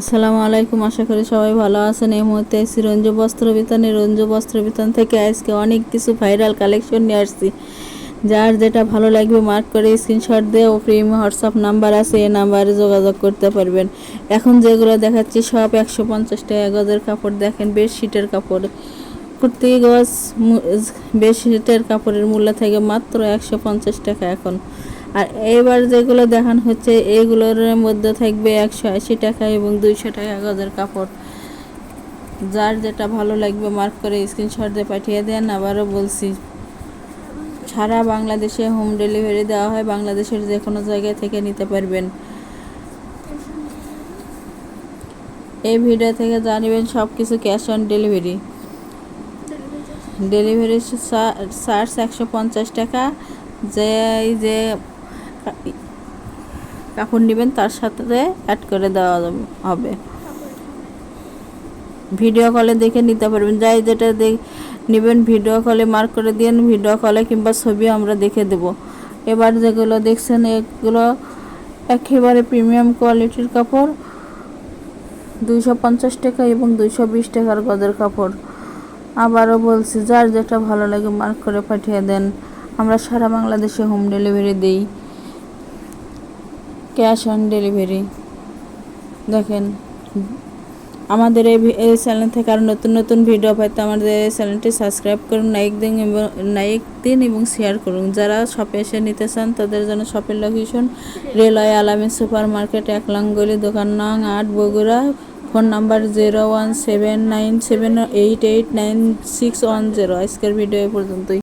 আসসালামু আলাইকুম, আশা করি সবাই ভালো আছেন। এই মুহূর্তে এসেছি রঞ্জু বস্ত্র বিতানে। রঞ্জু বস্ত্র বিতান থেকে আজকে অনেক কিছু ভাইরাল কালেকশন নিয়ে আসছি। যার যেটা ভালো লাগবে মার্ক করে স্ক্রিনশট দিয়ে ও প্রিমিয়াম হোয়াটসঅ্যাপ নাম্বার আছে, এই নাম্বারে যোগাযোগ করতে পারবেন। এখন যেগুলো দেখাচ্ছি, সব একশো পঞ্চাশ টাকা গজের কাপড়। দেখেন, বেডশিটের কাপড়। প্রত্যেক গজ বেডশিটের কাপড়ের মূল্য থেকে মাত্র একশো পঞ্চাশ টাকা এখন। আর এবার যেগুলো দেখানো হচ্ছে, এগুলোর মধ্যে থাকবে একশো আশি টাকা এবং দুইশো টাকা গজের কাপড়। যার যেটা ভালো লাগবে মার্ক করে স্ক্রিনশট দিয়ে পাঠিয়ে দেন। আবারও বলছি, সারা বাংলাদেশে হোম ডেলিভারি দেওয়া হয়, বাংলাদেশের যে কোনো জায়গায় থেকে নিতে পারবেন। এই ভিডিও থেকে জানবেন সব কিছু cash on delivery delivery charge একশো পঞ্চাশ টাকা। যে যে কাপড় নেবেন তার সাথে অ্যাড করে দেওয়া হবে। ভিডিও কলে দেখে নিতে পারবেন। যাই যেটা নেবেন ভিডিও কলে মার্ক করে দিন ভিডিও কলে কিংবা ছবি আমরা দেখে দেব। এবার যেগুলো দেখছেন, এগুলো একেবারে প্রিমিয়াম কোয়ালিটির কাপড়। দুইশো পঞ্চাশ টাকা এবং দুইশো বিশ টাকার গদের কাপড়। আবারও বলছি, যার যেটা ভালো লাগে মার্ক করে পাঠিয়ে দেন। আমরা সারা বাংলাদেশে হোম ডেলিভারি দিই। Cash on delivery. দেখেন, আমাদের এই চ্যানেল থেকে আরও নতুন নতুন ভিডিও পাইতে আমাদের এই চ্যানেলটি সাবস্ক্রাইব করুন লাইক দিন এবং লাইক দিন এবং শেয়ার করুন। যারা শপে এসে নিতে চান, তাদের জন্য শপের location railway Alamin super market এক লাঙ্গলি দোকান, নং আট, Bogura. Phone number zero one seven nine seven eight eight nine six one zero আজকের ভিডিও পর্যন্তই।